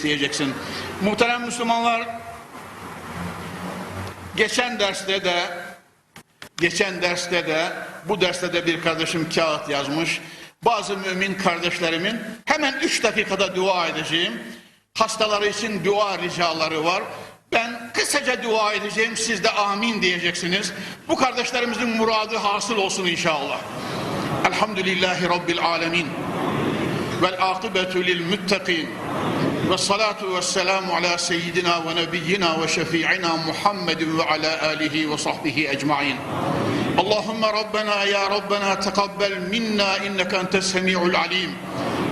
isteyeceksin. Muhterem Müslümanlar, geçen derste de geçen derste de bu derste de bir kardeşim kağıt yazmış. Bazı mümin kardeşlerimin hemen üç dakikada dua edeceğim. Hastaları için dua ricaları var. Ben kısaca dua edeceğim. Siz de amin diyeceksiniz. Bu kardeşlerimizin muradı hasıl olsun inşallah. Elhamdülillahi Rabbil alemin. Vel akibetu lil muttaqin. والصلاة والسلام على سيدنا ونبينا وشفيعنا محمد وعلى آله وصحبه أجمعين. اللهم ربنا يا ربنا تقبل منا إنك أنت السميع العليم.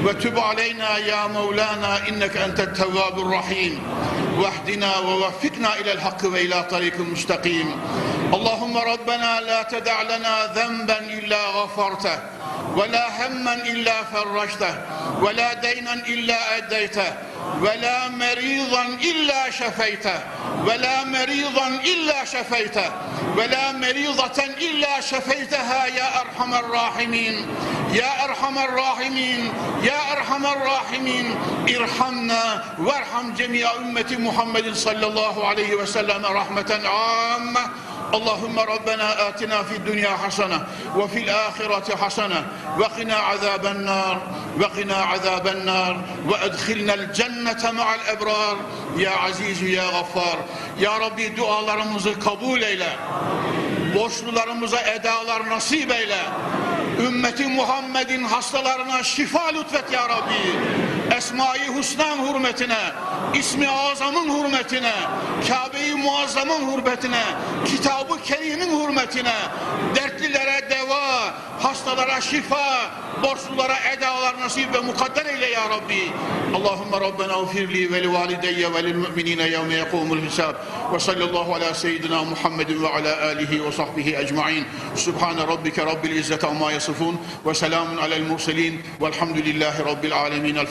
وتب علينا يا مولانا إنك أنت التواب الرحيم. واهدنا ووفقنا إلى الحق وإلى طريق مستقيم. اللهم ربنا لا تدع لنا ذنبا إلا غفرته ولا هما إلا فرجته ولا دينا إلا أديته ولا مريضا إلا شفيته ولا مريضا إلا شفيته ولا مريضة إلا شفيتها يا أرحم الراحمين يا أرحم الراحمين يا أرحم الراحمين ارحمنا وارحم جميع أمة محمد صلى الله عليه وسلم رحمة عامة. اللهم ربنا آتنا في الدنيا حسنة وفي الآخرة حسنة وقنا عذاب النار وقنا عذاب النار وأدخلنا الجنة مع الأبرار يا عزيز يا غفار يا ربي dualarımızı kabul eyle borçlularımıza edalar nasip eyle. Ümmeti Muhammed'in hastalarına şifa lütfet ya Rabbi. Esma-i Husna'nın hürmetine, ismi azamın hürmetine, Kabe-i Muazzam'ın hürmetine, Kitab-ı Kerim'in hürmetine, dertlilere deva, hastalara şifa, borçlulara edalar nasip ve mukadder eyle ya Rabbi. Allahümme Rabbena ufirli ve li valideyye ve lil müminine yevme yekumul hisab. Ve sallallahu ala seyyidina Muhammedin ve ala alihi ve sahbihi ecma'in. Subhane rabbike rabbil izzeti amma yasifun ve selamun alel murselin velhamdülillahi rabbil alemin. El.